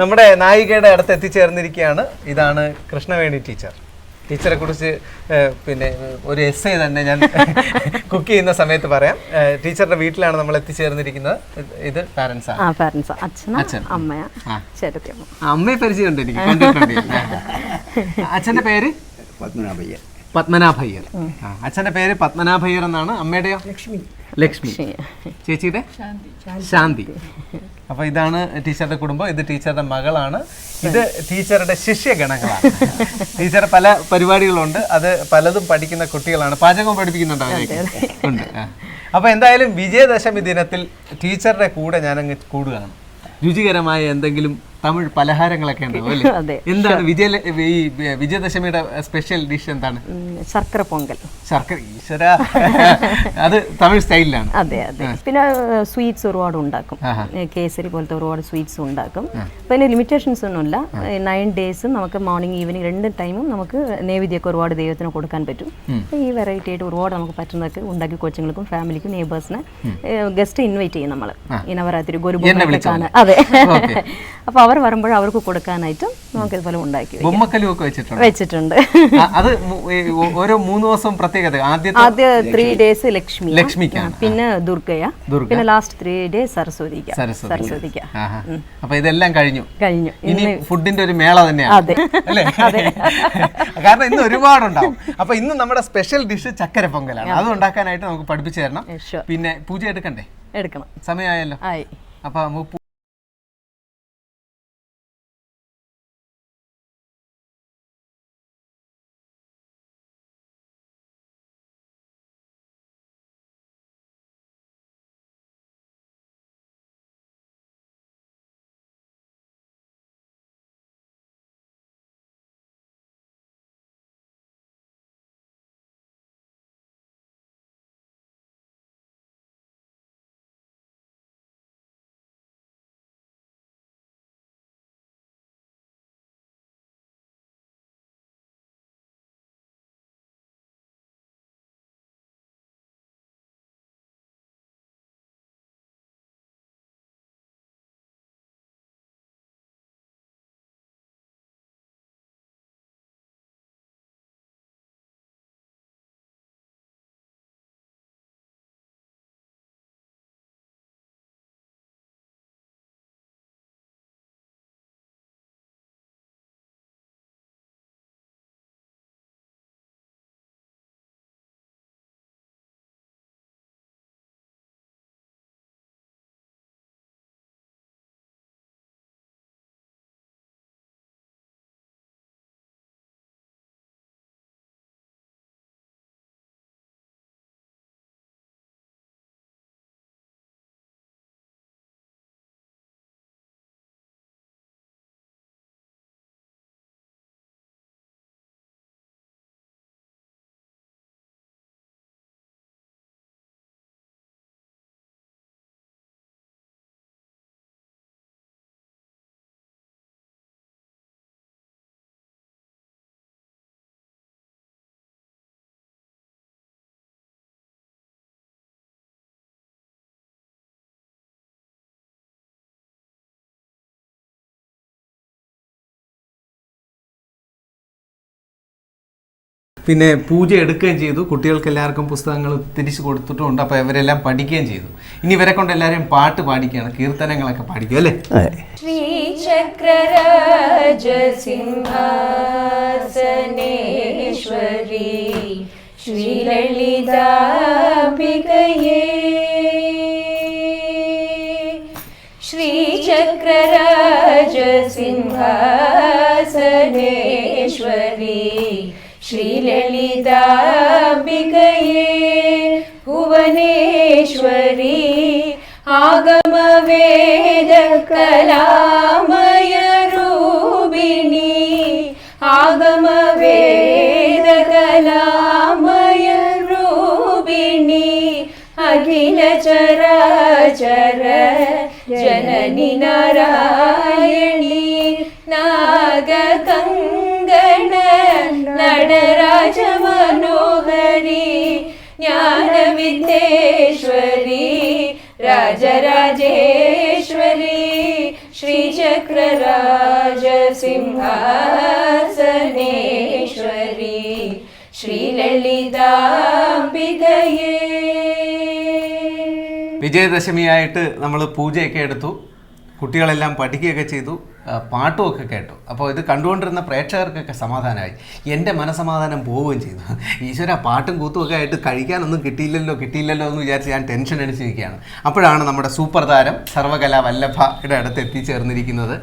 നമ്മുടെ നായികയുടെ അടുത്ത് എത്തിച്ചേർന്നിരിക്കുകയാണ്. ഇതാണ് കൃഷ്ണവേണി ടീച്ചർ. ടീച്ചറെ കുറിച്ച് പിന്നെ ഒരു എസ് തന്നെ ഞാൻ കുക്ക് ചെയ്യുന്ന സമയത്ത് പറയാം. ടീച്ചറുടെ വീട്ടിലാണ് നമ്മൾ എത്തിച്ചേർന്നിരിക്കുന്നത്. ഇത് ഇത് പാരൻസ് ആണ്. ആ പാരൻസ് അച്ഛൻ. അമ്മയ. പരിചയമുണ്ട് എനിക്ക്. കണ്ടിട്ടുണ്ട്. അച്ഛന്റെ പേര്? പത്മനാഭയ്യ പത്മനാഭയ്യർ. അച്ഛന്റെ പേര് പത്മനാഭയ്യർ എന്നാണ്. അമ്മയുടെയോ? ലക്ഷ്മി. ലക്ഷ്മി. ചേച്ചിയുടെ? ശാന്തി. അപ്പൊ ഇതാണ് ടീച്ചറുടെ കുടുംബം. ഇത് ടീച്ചറുടെ മകളാണ്. ഇത് ടീച്ചറുടെ ശിഷ്യഗണങ്ങളാണ്. ടീച്ചർ പല പരിപാടികളുണ്ട്. അത് പലതും പഠിക്കുന്ന കുട്ടികളാണ്. പാചകം പഠിപ്പിക്കുന്നുണ്ട് അവരേക്ക് ഉണ്ട്. അപ്പോൾ അപ്പൊ എന്തായാലും വിജയദശമി ദിനത്തിൽ ടീച്ചറുടെ കൂടെ ഞാനങ്ങ് കൂടുകയാണ്. രുചികരമായ എന്തെങ്കിലും തമിഴ് പലഹാരങ്ങളൊക്കെ ഉണ്ടാവും അല്ലേ? എന്താണ് വിജയ ഈ വിജയദശമിയുടെ സ്പെഷ്യൽ ഡിഷ് എന്താണ്? ശർക്കര പൊങ്കൽ. ശർക്കര ഈശ്വര. അത് തമിഴ് സ്റ്റൈലിലാണ്. അതെ അതെ. പിന്നെ സ്വീറ്റ്സ് ഒരുപാട് ഉണ്ടാക്കും. കേസരി പോലത്തെ ഒരുപാട് സ്വീറ്റ്സ് ഉണ്ടാക്കും. പിന്നെ അതിന് ലിമിറ്റേഷൻസ് ഒന്നുമില്ല നയൻ ഡേയ്സ് നമുക്ക് മോർണിംഗ് ഈവനിങ് രണ്ട് ടൈമും നമുക്ക് നൈവേദ്യമൊക്കെ ഒരുപാട് ദൈവത്തിന് കൊടുക്കാൻ പറ്റും. ഈ വെറൈറ്റി ആയിട്ട് ഒരുപാട് നമുക്ക് പറ്റുന്നതൊക്കെ ഉണ്ടാക്കി കൊച്ചുങ്ങൾക്കും ഫാമിലിക്കും നേബേഴ്സിനെ ഗസ്റ്റ് ഇൻവൈറ്റ് ചെയ്യും നമ്മൾ ഈ നവരാത്രി അതെ. അപ്പൊ അപ്പോൾ അവർ വരുമ്പോൾ അവർക്ക് കൊടുക്കാനായിട്ടും നമുക്ക് ഇതുപോലെ ഉണ്ടാക്കി വെക്കും. ബൊമ്മക്കലും ഒക്കെ വെച്ചിട്ടുണ്ട്. വെച്ചിട്ടുണ്ട് അത് ഓരോ മൂന്ന് ദിവസം പ്രത്യേകത. ആദ്യത്തെ ആദ്യ ത്രീ ഡേയ്സ് ലക്ഷ്മി. ലക്ഷ്മിക്കാണ്. പിന്നെ ദുർഗയ. പിന്നെ ലാസ്റ്റ് ത്രീ ഡേയ്സ് സരസ്വതിക്ക. സരസ്വതി സരസ്വതിക്ക. അപ്പൊ ഇതെല്ലാം കഴിഞ്ഞു. കഴിഞ്ഞു. ഇനി ഫുഡിന്റെ ഒരു മേള തന്നെയാണ്. അതെ. അല്ലേ? കാരണം ഇന്ന് ഒരുപാടുണ്ടാവും. അപ്പൊ ഇന്ന് നമ്മുടെ സ്പെഷ്യൽ ഡിഷ് ചക്കര പൊങ്കലാണ്. അത്. ഉണ്ടാക്കാനായിട്ട് നമുക്ക് പഠിപ്പിച്ചു തരണം. പിന്നെ പൂജ എടുക്കണ്ടേ? എടുക്കണം. സമയമായല്ലോ. ആയി. അപ്പൊ പിന്നെ പൂജ എടുക്കുകയും ചെയ്തു. കുട്ടികൾക്ക് എല്ലാവർക്കും പുസ്തകങ്ങൾ തിരിച്ചു കൊടുത്തിട്ടുമുണ്ട്. അപ്പോൾ ഇവരെല്ലാം പഠിക്കുകയും ചെയ്തു. ഇനി ഇവരെ കൊണ്ട് എല്ലാവരും പാട്ട് പാടിക്കുകയാണ്. കീർത്തനങ്ങളൊക്കെ പാടിക്കും അല്ലേ? ശ്രീലളിതാംബികയേ ഭുവനേശ്വരി ആഗമവേദ കലാമയ രൂപിണി ആഗമവേദ കലാമയ രൂപിണി അഖില ചരാചര ജനനി നാരായണി നാഗകങ്ക മനോഹരി ജ്ഞാനവിദ്യേശ്വരി രാജരാജേശ്വരി ശ്രീചക്രരാജസിംഹാസനേശ്വരി ശ്രീലളിതാംബികയേ. വിജയദശമിയായിട്ട് നമ്മൾ പൂജയൊക്കെ എടുത്തു. കുട്ടികളെല്ലാം പഠിക്കുകയൊക്കെ ചെയ്തു പാട്ടുമൊക്കെ കേട്ടു. അപ്പോൾ ഇത് കണ്ടുകൊണ്ടിരുന്ന പ്രേക്ഷകർക്കൊക്കെ സമാധാനമായി. എന്റെ മനസമാധാനം പോവുകയും ചെയ്തു. ഈശ്വര പാട്ടും കൂത്തും ഒക്കെ ആയിട്ട് കഴിക്കാനൊന്നും കിട്ടിയില്ലല്ലോ കിട്ടിയില്ലല്ലോ എന്ന് വിചാരിച്ച് ഞാൻ ടെൻഷൻ അടിച്ചിരിക്കുകയാണ്. അപ്പോഴാണ് നമ്മുടെ സൂപ്പർ താരം സർവകലാ വല്ലഭയുടെ അടുത്ത് എത്തിച്ചേർന്നിരിക്കുന്നത്.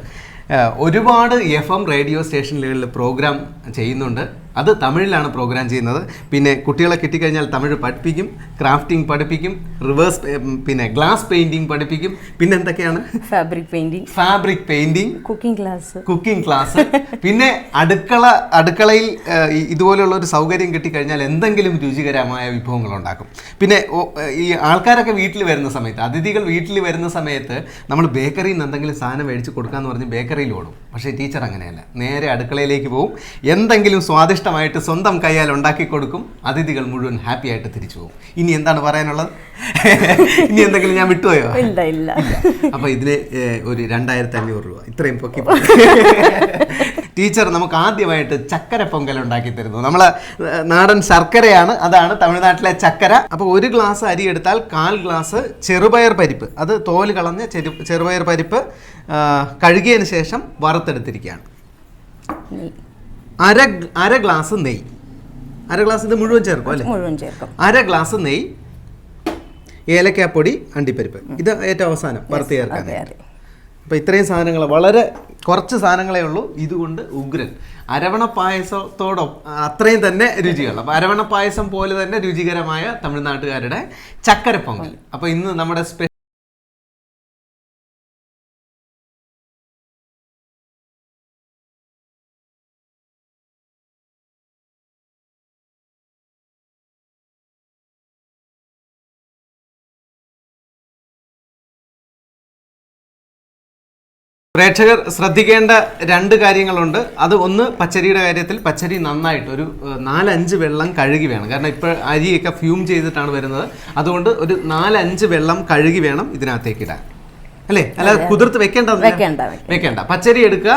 ഒരുപാട് എഫ് എം റേഡിയോ സ്റ്റേഷനുകളിൽ പ്രോഗ്രാം ചെയ്യുന്നുണ്ട്. അത് തമിഴിലാണ് പ്രോഗ്രാം ചെയ്യുന്നത്. പിന്നെ കുട്ടികളെ കിട്ടിക്കഴിഞ്ഞാൽ തമിഴ് പഠിപ്പിക്കും ക്രാഫ്റ്റിംഗ് പഠിപ്പിക്കും റിവേഴ്സ് പിന്നെ ഗ്ലാസ് പെയിന്റിംഗ് പഠിപ്പിക്കും. പിന്നെ എന്തൊക്കെയാണ്? Fabric painting fabric painting cooking class cooking class പിന്നെ അടുക്കള അടുക്കളയിൽ ഇതുപോലെയുള്ള ഒരു സൗകര്യം കിട്ടിക്കഴിഞ്ഞാൽ എന്തെങ്കിലും രുചികരമായ വിഭവങ്ങൾ ഉണ്ടാക്കും. പിന്നെ ഈ ആൾക്കാരൊക്കെ വീട്ടിൽ വരുന്ന സമയത്ത് അതിഥികൾ വീട്ടിൽ വരുന്ന സമയത്ത് നമ്മൾ ബേക്കറിയിൽ നിന്ന് എന്തെങ്കിലും സാധനം മേടിച്ച് കൊടുക്കാന്ന് പറഞ്ഞ് ബേക്കറിയിൽ ഓടും. പക്ഷേ ടീച്ചർ അങ്ങനെയല്ല. നേരെ അടുക്കളയിലേക്ക് പോകും എന്തെങ്കിലും സ്വാദിഷ്ടമായിട്ട് സ്വന്തം കൈയാൽ ഉണ്ടാക്കി കൊടുക്കും. അതിഥികൾ മുഴുവൻ ഹാപ്പി ആയിട്ട് തിരിച്ചു പോകും. ഇനി എന്താണ് പറയാനുള്ളത്? ഇനി എന്തെങ്കിലും ഞാൻ വിട്ടുപോയോ? ഇല്ല ഇല്ല. അപ്പൊ ഇതിന് ഒരു രണ്ടായിരത്തി അഞ്ഞൂറ് രൂപ. ഇത്രയും പൊക്കി ടീച്ചർ നമുക്ക് ആദ്യമായിട്ട് ചക്കര പൊങ്കൽ ഉണ്ടാക്കി തരുന്നു. നമ്മളെ നാടൻ ശർക്കരയാണ്. അതാണ് തമിഴ്നാട്ടിലെ ചക്കര. അപ്പോൾ ഒരു ഗ്ലാസ് അരി എടുത്താൽ കാൽ ഗ്ലാസ് ചെറുപയർ പരിപ്പ്. അത് തോൽ കളഞ്ഞ ചെറു ചെറുപയർ പരിപ്പ് കഴുകിയതിന് ശേഷം വറുത്തെടുത്തിരിക്കുകയാണ്. അര അര ഗ്ലാസ് നെയ്യ്. അര ഗ്ലാസ് ഇത് മുഴുവൻ ചേർക്കും അല്ലേ? മുഴുവൻ ചേർക്കും. അര ഗ്ലാസ് നെയ്യ് ഏലക്കാപ്പൊടി അണ്ടിപ്പരിപ്പ്. ഇത് ഏറ്റവും അവസാനം വറുത്ത് ചേർക്കാൻ. അപ്പോൾ ഇത്രയും സാധനങ്ങൾ വളരെ കുറച്ച് സാധനങ്ങളേ ഉള്ളൂ. ഇതുകൊണ്ട് ഉഗ്രൻ. അരവണ പായസത്തോടൊപ്പം അത്രയും തന്നെ രുചികൾ. അപ്പോൾ അരവണ പായസം പോലെ തന്നെ രുചികരമായ തമിഴ്നാട്ടുകാരുടെ ചക്കര പൊങ്കൽ അപ്പോൾ ഇന്ന് നമ്മുടെ സ്പെ പ്രേക്ഷകർ ശ്രദ്ധിക്കേണ്ട രണ്ട് കാര്യങ്ങളുണ്ട്. അത് ഒന്ന് പച്ചരിയുടെ കാര്യത്തിൽ പച്ചരി നന്നായിട്ട് ഒരു നാലഞ്ച് വെള്ളം കഴുകി വേണം. കാരണം ഇപ്പോൾ അരിയൊക്കെ ഫ്യൂം ചെയ്തിട്ടാണ് വരുന്നത്. അതുകൊണ്ട് ഒരു നാലഞ്ച് വെള്ളം കഴുകി വേണം ഇതിനകത്തേക്ക് ഇടാൻ. അല്ലേ? അല്ല കുതിർത്ത് വെക്കേണ്ടത് വെക്കേണ്ട, വെക്കേണ്ട. വെക്കേണ്ട. പച്ചരി എടുക്കുക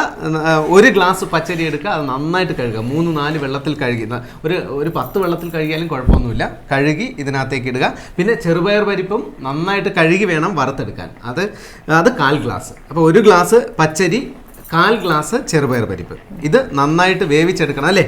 ഒരു ഗ്ലാസ് പച്ചരി എടുക്കുക അത് നന്നായിട്ട് കഴുകുക. മൂന്ന് നാല് വെള്ളത്തിൽ കഴുകി. ഒരു ഒരു പത്ത് വെള്ളത്തിൽ കഴുകിയാലും കുഴപ്പമൊന്നുമില്ല. കഴുകി ഇതിനകത്തേക്ക് ഇടുക. പിന്നെ ചെറുപയർ പരിപ്പും നന്നായിട്ട് കഴുകി വേണം വറുത്തെടുക്കാൻ. അത് അത് കാൽ ഗ്ലാസ്. അപ്പോൾ ഒരു ഗ്ലാസ് പച്ചരി കാൽ ഗ്ലാസ് ചെറുപയർ പരിപ്പ്. ഇത് നന്നായിട്ട് വേവിച്ചെടുക്കണം അല്ലേ?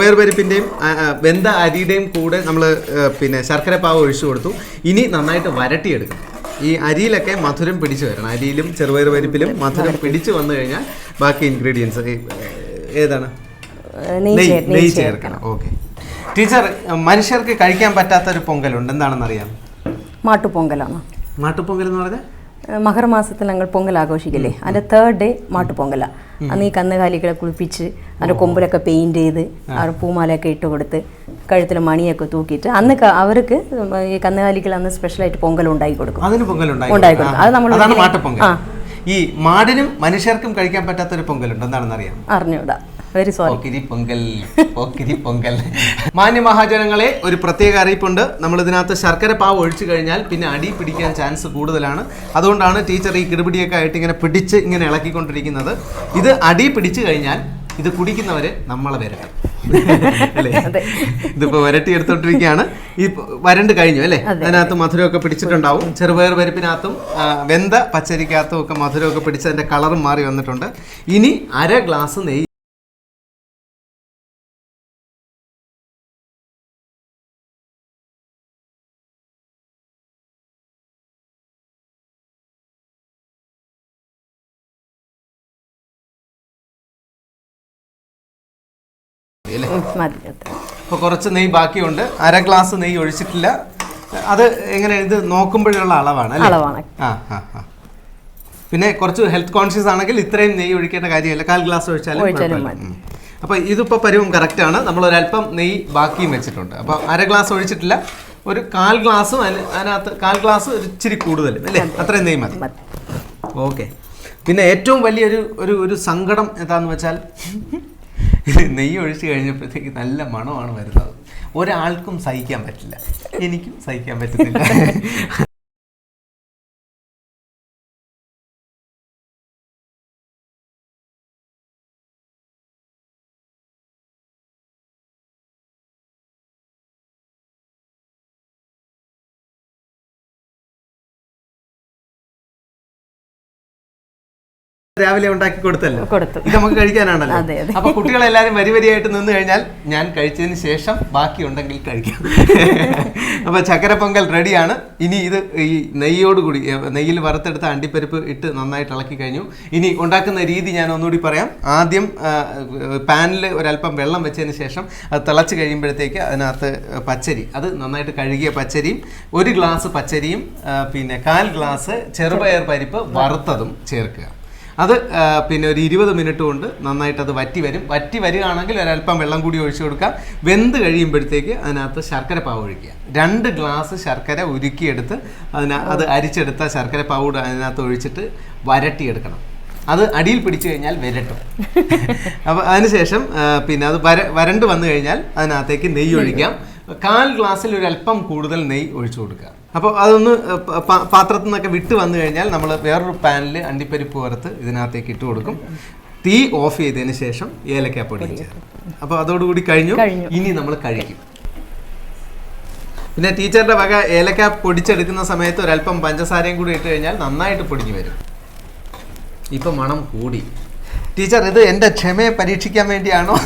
ചെറുപയർ വെന്ത അരിയുടെയും കൂടെ നമ്മൾ പിന്നെ ശർക്കര പാവ് ഒഴിച്ചു കൊടുത്തു. ഇനി നന്നായിട്ട് വരട്ടിയെടുക്കണം. ഈ അരിയിലൊക്കെ മധുരം പിടിച്ചു വരണം. അരിയിലും ചെറുപയർ പരിപ്പിലും മധുരം പിടിച്ചു വന്നു കഴിഞ്ഞാൽ ബാക്കി ഇൻഗ്രീഡിയൻസ് ഏതാണ്? നെയ് നെയ്യ് നെയ്യ് നെയ്യ് നെയ്യ് ചേർക്കണം. ഓക്കെ. ടീച്ചർ മനുഷ്യർക്ക് കഴിക്കാൻ പറ്റാത്ത ഒരു പൊങ്കലുണ്ട്. എന്താണെന്ന് അറിയാം മാട്ടുപൊങ്കലാണ്. മാട്ടുപൊങ്കൽ എന്ന് പറഞ്ഞാൽ? ഏഹ് മകരമാസത്തിൽ ഞങ്ങൾ പൊങ്കൽ ആഘോഷിക്കില്ലേ? അതിന്റെ തേർഡ് ഡേ മാട്ടുപൊങ്കല അന്ന് ഈ കന്നുകാലികളെ കുളിപ്പിച്ച് അതിന്റെ കൊമ്പിലൊക്കെ പെയിന്റ് ചെയ്ത് അവർ പൂമാലയൊക്കെ ഇട്ട് കൊടുത്ത് കഴുത്തിൽ മണിയൊക്കെ തൂക്കിയിട്ട് അന്ന് അവർക്ക് ഈ കന്നുകാലികൾ അന്ന് സ്പെഷ്യലായിട്ട് പൊങ്കൽ ഉണ്ടാക്കി കൊടുക്കും. അതിന് പൊങ്കൽ ഉണ്ടാക്കി കൊടുക്കും. അത് നമ്മൾ ആ. ഈ മാടിനും മനുഷ്യർക്കും കഴിക്കാൻ പറ്റാത്ത ഒരു പൊങ്കലുണ്ട്. എന്താണെന്ന് അറിയാം അറിഞ്ഞൂടാ വെരി സോറി പൊങ്കൽ പൊങ്കൽ. മാന്യ മഹാജനങ്ങളെ ഒരു പ്രത്യേക അറിയിപ്പുണ്ട്. നമ്മൾ ഇതിനകത്ത് ശർക്കര പാവ് ഒഴിച്ചു കഴിഞ്ഞാൽ പിന്നെ അടി പിടിക്കാൻ ചാൻസ് കൂടുതലാണ്. അതുകൊണ്ടാണ് ടീച്ചർ ഈ കിടുപിടിയൊക്കെ ആയിട്ട് ഇങ്ങനെ പിടിച്ച് ഇങ്ങനെ ഇളക്കിക്കൊണ്ടിരിക്കുന്നത്. ഇത് അടി പിടിച്ചു കഴിഞ്ഞാൽ ഇത് കുടിക്കുന്നവര് നമ്മളെ വരട്ടെ. അല്ലേ? ഇതിപ്പോ വരട്ടി എടുത്തോണ്ടിരിക്കുകയാണ് ഈ വരണ്ട് കഴിഞ്ഞു അല്ലേ? അതിനകത്ത് മധുരമൊക്കെ പിടിച്ചിട്ടുണ്ടാവും. ചെറുപയർ പരിപ്പിനകത്തും വെന്ത പച്ചരിക്കകത്തും ഒക്കെ മധുരമൊക്കെ പിടിച്ച് അതിന്റെ കളറും മാറി വന്നിട്ടുണ്ട്. ഇനി അര ഗ്ലാസ് നെയ്യ് മതി. അപ്പോൾ കുറച്ച് നെയ്യ് ബാക്കിയുണ്ട്. അര ഗ്ലാസ് നെയ്യ് ഒഴിച്ചിട്ടില്ല. അത് എങ്ങനെ ഇത് നോക്കുമ്പോഴുള്ള അളവാണ് അളവാണ്. ആ ആ ആ. പിന്നെ കുറച്ച് ഹെൽത്ത് കോൺഷ്യസ് ആണെങ്കിൽ ഇത്രയും നെയ്യ് ഒഴിക്കേണ്ട കാര്യമില്ല. കാൽ ഗ്ലാസ് ഒഴിച്ചാലും അപ്പൊ ഇതിപ്പോ പരിവും അപ്പോൾ ഇതിപ്പോൾ പരുവം കറക്റ്റ് ആണ്. നമ്മൾ ഒരല്പം നെയ്യ് ബാക്കിയും വെച്ചിട്ടുണ്ട്. അപ്പോൾ അര ഗ്ലാസ് ഒഴിച്ചിട്ടില്ല. ഒരു കാൽ ഗ്ലാസും അതിന് അതിനകത്ത് കാൽ ഗ്ലാസ് ഒരു ഇച്ചിരി കൂടുതലും അല്ലേ? അത്രയും നെയ്യ് മതി. മതി. ഓക്കെ. പിന്നെ ഏറ്റവും വലിയൊരു ഒരു ഒരു സങ്കടം എന്താന്ന് വെച്ചാൽ നെയ്യ് ഒഴിച്ച് കഴിഞ്ഞപ്പോഴത്തേക്ക് നല്ല മണമാണ് വരുന്നത്. ഒരാൾക്കും സഹിക്കാൻ പറ്റില്ല. എനിക്കും സഹിക്കാൻ പറ്റുന്നില്ല രാവിലെ ഉണ്ടാക്കി കൊടുത്തല്ലോ? കൊടുത്തു. ഇത് നമുക്ക് കഴിക്കാനാണല്ലോ. അപ്പൊ കുട്ടികളെല്ലാരും വരി വരിയായിട്ട് നിന്ന് കഴിഞ്ഞാൽ ഞാൻ കഴിച്ചതിന് ശേഷം ബാക്കി ഉണ്ടെങ്കിൽ കഴിക്കാം. അപ്പൊ ചക്കര പൊങ്കൽ റെഡിയാണ്. ഇനി ഇത് ഈ നെയ്യോട് കൂടി നെയ്യിൽ വറുത്തെടുത്ത അണ്ടിപ്പരിപ്പ് ഇട്ട് നന്നായിട്ട് ഇളക്കി കഴിഞ്ഞു. ഇനി ഉണ്ടാക്കുന്ന രീതി ഞാൻ ഒന്നുകൂടി പറയാം. ആദ്യം പാനിൽ ഒരല്പം വെള്ളം വെച്ചതിന് ശേഷം അത് തിളച്ച് കഴിയുമ്പോഴത്തേക്ക് അതിനകത്ത് പച്ചരി അത് നന്നായിട്ട് കഴുകിയ പച്ചരിയും ഒരു ഗ്ലാസ് പച്ചരിയും പിന്നെ കാൽ ഗ്ലാസ് ചെറുപയർ പരിപ്പ് വറുത്തതും ചേർക്കുക. അത് പിന്നെ ഒരു ഇരുപത് മിനിറ്റ് കൊണ്ട് നന്നായിട്ട് അത് വറ്റി വരും. വറ്റി വരികയാണെങ്കിൽ ഒരല്പം വെള്ളം കൂടി ഒഴിച്ചു കൊടുക്കാം. വെന്ത് കഴിയുമ്പോഴത്തേക്ക് അതിനകത്ത് ശർക്കര പാവ് ഒഴിക്കുക. രണ്ട് ഗ്ലാസ് ശർക്കര ഉരുക്കിയെടുത്ത് അതിന അത് അരിച്ചെടുത്ത ശർക്കര പാവ് അതിനകത്ത് ഒഴിച്ചിട്ട് വരട്ടിയെടുക്കണം. അത് അടിയിൽ പിടിച്ചു കഴിഞ്ഞാൽ വരട്ടും. അപ്പോൾ അതിനുശേഷം പിന്നെ അത് വര വരണ്ട് വന്നു കഴിഞ്ഞാൽ അതിനകത്തേക്ക് നെയ്യ് ഒഴിക്കാം കാൽ ഗ്ലാസ്സിൽ ഒരു അല്പം കൂടുതൽ നെയ്യ് ഒഴിച്ചു കൊടുക്കുക. അപ്പോൾ അതൊന്ന് പാത്രത്തിൽ നിന്നൊക്കെ വിട്ട് വന്നു കഴിഞ്ഞാൽ നമ്മൾ വേറൊരു പാനിൽ അണ്ടിപ്പരിപ്പ് വറുത്ത് ഇതിനകത്തേക്ക് ഇട്ട് കൊടുക്കും. തീ ഓഫ് ചെയ്തതിന് ശേഷം ഏലക്കാപ്പൊടി അപ്പോൾ അതോടുകൂടി കഴിഞ്ഞു. ഇനി നമ്മൾ കഴിക്കും. പിന്നെ ടീച്ചറുടെ വക ഏലക്ക പൊടിച്ചെടുക്കുന്ന സമയത്ത് ഒരല്പം പഞ്ചസാരയും കൂടി ഇട്ട് കഴിഞ്ഞാൽ നന്നായിട്ട് പൊടിഞ്ഞു വരും. ഇപ്പം മണം കൂടി. ടീച്ചർ ഇത് എന്റെ ക്ഷമയെ പരീക്ഷിക്കാൻ വേണ്ടിയാണോ?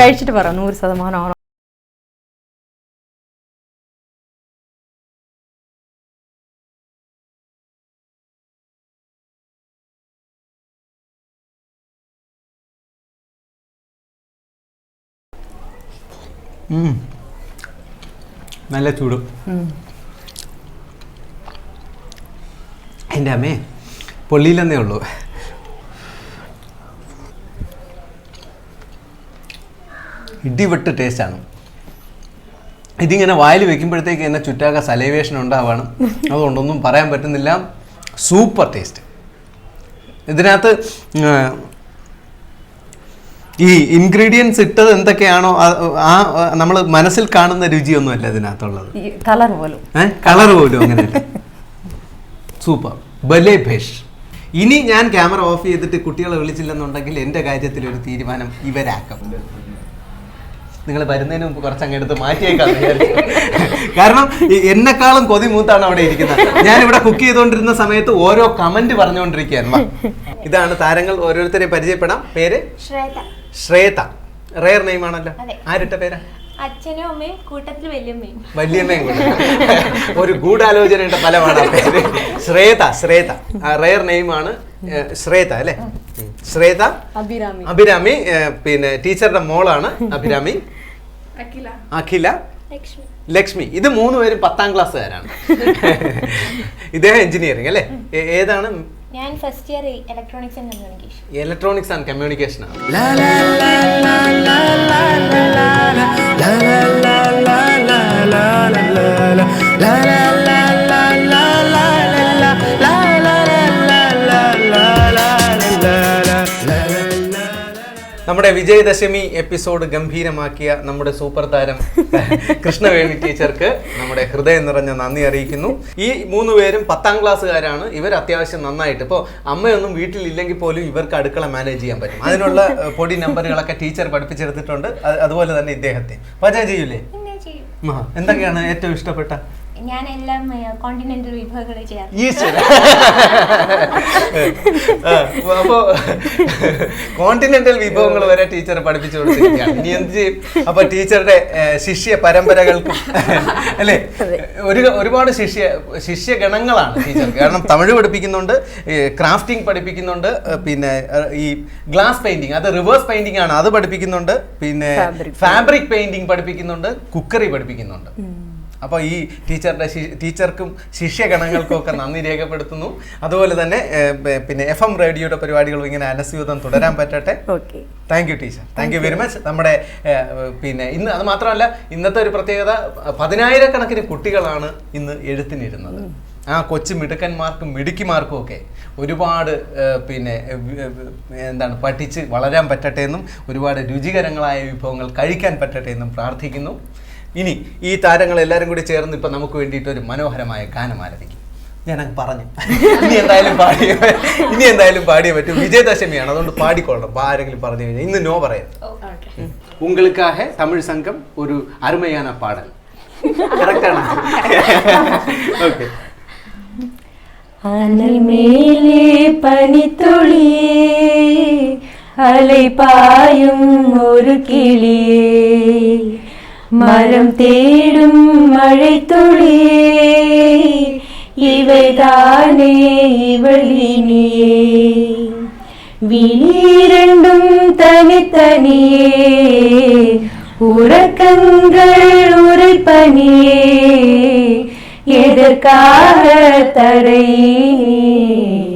കഴിച്ചിട്ട് പറ നൂറ് ശതമാനമാണോ നല്ല ചൂട്. എന്റെ അമ്മേ പൊള്ളിയില്ലെന്നേ ഉള്ളൂ. ഇടിവെട്ട് ടേസ്റ്റാണ് ഇതിങ്ങനെ വായിൽ വെക്കുമ്പോഴത്തേക്ക് എന്നെ ചുറ്റാക സലൈവേഷൻ ഉണ്ടാവാണ്. അതുകൊണ്ടൊന്നും പറയാൻ പറ്റുന്നില്ല. സൂപ്പർ ടേസ്റ്റ് ഇതിനകത്ത് ഈ ഇൻഗ്രീഡിയൻസ് ഇട്ടത് എന്തൊക്കെയാണോ ആ നമ്മൾ മനസ്സിൽ കാണുന്ന രുചിയൊന്നുമല്ല ഇതിനകത്തുള്ളത്. കളർ പോലും. കളർ പോലും അങ്ങനെ സൂപ്പർ ബലേ ഭേഷ്. ഇനി ഞാൻ ക്യാമറ ഓഫ് ചെയ്തിട്ട് കുട്ടികളെ വിളിച്ചില്ലെന്നുണ്ടെങ്കിൽ എന്റെ കാര്യത്തിൽ ഒരു തീരുമാനം ഇവരാക്കും. നിങ്ങൾ വരുന്നതിന് മുമ്പ് കുറച്ച് അങ്ങെടുത്ത് മാറ്റിയേക്കാം കാരണം എന്നെക്കാളും കൊതി മൂത്താണ് അവിടെ ഇരിക്കുന്നത്. ഞാൻ ഇവിടെ കുക്ക് ചെയ്തുകൊണ്ടിരുന്ന സമയത്ത് ഓരോ കമന്റ് പറഞ്ഞുകൊണ്ടിരിക്കുകയാണ് ഇതാണ് താരങ്ങൾ ഓരോരുത്തരെയും പരിചയപ്പെടാം. പേര്? ശ്രേത റെയർ നെയിം ആണല്ലോ. ആരിട്ട പേരാ? അച്ഛനും അമ്മയും കൂട്ടത്തിൽ വല്യമ്മയും. വല്യമ്മയും കൂടെ. ഒരു ഗൂഢാലോചനയുടെ ഫലമാണ് ശ്രേത ശ്രേത റെയർ നെയിമാണ് ശ്രേത അല്ലേ? ശ്രേത അഭിരാമി അഭിരാമി പിന്നെ ടീച്ചറുടെ മോളാണ് അഭിരാമി അഖില അഖില ലക്ഷ്മി ലക്ഷ്മി ഇത് മൂന്ന് പേരും പത്താം ക്ലാസ്സുകാരാണ് ഇദ്ദേഹം എഞ്ചിനീയറിംഗ് അല്ലേ ഏതാണ് ഞാൻ first year electronics and communication electronics and communication ആണ് നമ്മുടെ വിജയദശമി എപ്പിസോഡ് ഗംഭീരമാക്കിയ നമ്മുടെ സൂപ്പർ താരം കൃഷ്ണവേണി ടീച്ചർക്ക് നമ്മുടെ ഹൃദയം നിറഞ്ഞ നന്ദി അറിയിക്കുന്നു. ഈ മൂന്ന് പേരും പത്താം ക്ലാസ്സുകാരാണ്. ഇവർ അത്യാവശ്യം നന്നായിട്ട്. ഇപ്പോൾ അമ്മയൊന്നും വീട്ടിലില്ലെങ്കിൽ പോലും ഇവർക്ക് അടുക്കള മാനേജ് ചെയ്യാൻ പറ്റും. അതിനുള്ള പൊടി നമ്പറുകളൊക്കെ ടീച്ചർ പഠിപ്പിച്ചെടുത്തിട്ടുണ്ട്. അതുപോലെ തന്നെ ഇദ്ദേഹത്തെ. പാചകം ചെയ്യൂലേ? എന്തൊക്കെയാണ് ഏറ്റവും ഇഷ്ടപ്പെട്ട? ഞാൻ എല്ലാം കോണ്ടിനെന്റൽ വിഭവങ്ങൾ അപ്പോ കോണ്ടിനെന്റൽ വിഭവങ്ങൾ വരെ ടീച്ചർ പഠിപ്പിച്ചു കൊടുത്തിരിക്കുകയാണ്. ഇനി എന്ത് ചെയ്യും? അപ്പൊ ടീച്ചറുടെ ശിഷ്യ പരമ്പരകൾക്കും അല്ലേ? ഒരു ഒരുപാട് ശിഷ്യ ശിഷ്യ ഗണങ്ങളാണ് ടീച്ചർ കാരണം തമിഴ് പഠിപ്പിക്കുന്നുണ്ട് ക്രാഫ്റ്റിംഗ് പഠിപ്പിക്കുന്നുണ്ട് പിന്നെ ഈ ഗ്ലാസ് പെയിന്റിങ് അത് റിവേഴ്സ് പെയിന്റിംഗ് ആണ്. അത് പഠിപ്പിക്കുന്നുണ്ട് പിന്നെ ഫാബ്രിക് പെയിന്റിംഗ് പഠിപ്പിക്കുന്നുണ്ട് കുക്കറി പഠിപ്പിക്കുന്നുണ്ട്. അപ്പോൾ ഈ ടീച്ചറുടെ ടീച്ചർക്കും ശിഷ്യഗണങ്ങൾക്കും ഒക്കെ നന്ദി രേഖപ്പെടുത്തുന്നു. അതുപോലെ തന്നെ പിന്നെ എഫ് എം റേഡിയോയുടെ പരിപാടികളും ഇങ്ങനെ അനസ്യൂതം തുടരാൻ പറ്റട്ടെ. Okay. Thank you teacher. Thank you very much നമ്മുടെ പിന്നെ ഇന്ന് അത് മാത്രമല്ല ഇന്നത്തെ ഒരു പ്രത്യേകത പതിനായിരക്കണക്കിന് കുട്ടികളാണ് ഇന്ന് എഴുത്തിനിരുന്നത്. ആ കൊച്ചു മിടുക്കന്മാർക്കും മിടുക്കിമാർക്കും ഒക്കെ ഒരുപാട് പിന്നെ എന്താണ് പഠിച്ച് വളരാൻ പറ്റട്ടെ എന്നും ഒരുപാട് രുചികരങ്ങളായ വിഭവങ്ങൾ കഴിക്കാൻ പറ്റട്ടെ എന്നും പ്രാർത്ഥിക്കുന്നു. ഇനി ഈ താരങ്ങൾ എല്ലാരും കൂടി ചേർന്ന് ഇപ്പൊ നമുക്ക് വേണ്ടിയിട്ട് ഒരു മനോഹരമായ ഗാനം ആരംഭിക്കും. ഞാൻ അങ്ങ് പറഞ്ഞു. ഇനി എന്തായാലും പാടിയ ഇനി എന്തായാലും പാടിയേ പറ്റും. വിജയദശമിയാണ്. അതുകൊണ്ട് പാടിക്കൊള്ളണം അപ്പൊ ആരെങ്കിലും പറഞ്ഞു കഴിഞ്ഞാൽ ഇന്ന് നോ പറയാം ഉങ്ങൾക്കാഹ തമിഴ് സംഘം ഒരു அருமையான പാടൽ. கரெக்டான ஓகே அனல் மேலே பனித்துளியே அலை மரம் தேடும் மழை துளியே இவைதானே இவளினியே. விழிரண்டும் தனித்தனியே உறக்கங்கள் உரைப்பனியே எதற்காக தடையே